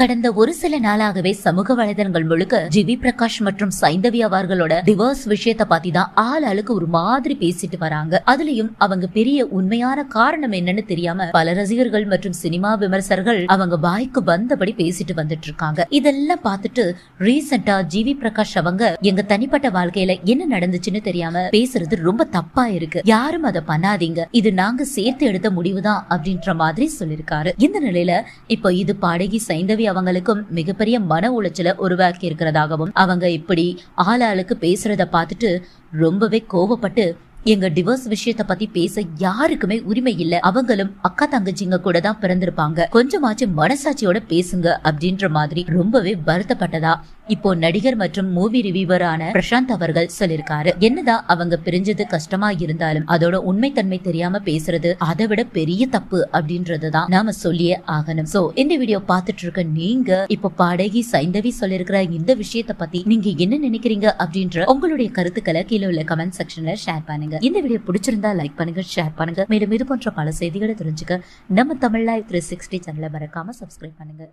கடந்த ஒரு சில நாளாகவே சமூக வலைதளங்கள் முழுக்க ஜிவி பிரகாஷ் மற்றும் சைந்தவி அவர்களோட டிவோர்ஸ் விஷயத்த பத்தி தான் ஆள் ஆளுக்கு ஒரு மாதிரி பேசிட்டு வராங்க. அதுலயும் அவங்க பெரிய உண்மையான காரணம் என்னன்னு தெரியாம பல ரசிகர்கள் மற்றும் சினிமா விமர்சகர்கள் அவங்க வாய்க்கு வந்தபடி பேசிட்டு வந்துட்டு இருக்காங்க. இதெல்லாம் பார்த்துட்டு ரீசெண்டா ஜிவி பிரகாஷ் அவங்க எங்க தனிப்பட்ட வாழ்க்கையில என்ன நடந்துச்சுன்னு தெரியாம பேசுறது ரொம்ப தப்பா இருக்கு. யாரும் அதை பண்ணாதீங்க. இது நாங்க சேர்த்து எடுத்த முடிவுதான் அப்படின்ற மாதிரி சொல்லிருக்காரு இந்த நிலையில இப்போ இது பாடகி சைந்தவி அவங்களுக்கும் மிகப்பெரிய மன உளைச்சலை உருவாக்கி இருக்கிறதாகவும் அவங்க இப்படி ஆளாளுக்கு பேசுறத பார்த்துட்டு ரொம்பவே கோவப்பட்டு எங்க டிவோர்ஸ் விஷயத்த பத்தி பேச யாருக்குமே உரிமை இல்ல. அவங்களும் அக்கா தங்கச்சிங்க கூட தான் பிறந்திருப்பாங்க. கொஞ்சமாச்சும் மனசாட்சியோட பேசுங்க அப்படின்ற மாதிரி ரொம்பவே வருத்தப்பட்டதா இப்போ நடிகர் மற்றும் மூவி ரிவியூவரான பிரசாந்த் அவர்கள் சொல்லிருக்காரு என்னதான் அவங்க பிரிஞ்சது கஷ்டமா இருந்தாலும் அதோட உண்மைத்தன்மை தெரியாம பேசுறது அதை விட பெரிய தப்பு அப்படின்றதுதான் நாம சொல்லியே ஆகணும். சோ இந்த வீடியோ பாத்துட்டு இருக்க நீங்க இப்போ பாடகி சைந்தவி சொல்லிருக்கிற இந்த விஷயத்த பத்தி நீங்க என்ன நினைக்கிறீங்க அப்படின்ற உங்களுடைய கருத்துக்களை கீழே உள்ள கமெண்ட் செக்ஷன்ல ஷேர் பண்ணுங்க. இந்த வீடியோ பிடிச்சிருந்தா லைக் பண்ணுங்க ஷேர் பண்ணுங்க. மேலும் இது போன்ற பல செய்திகளை தெரிஞ்சுக்க நம்ம தமிழ் லைவ் த்ரீ சிக்ஸ்டி சேனலை மறக்காம சப்ஸ்கிரைப் பண்ணுங்க.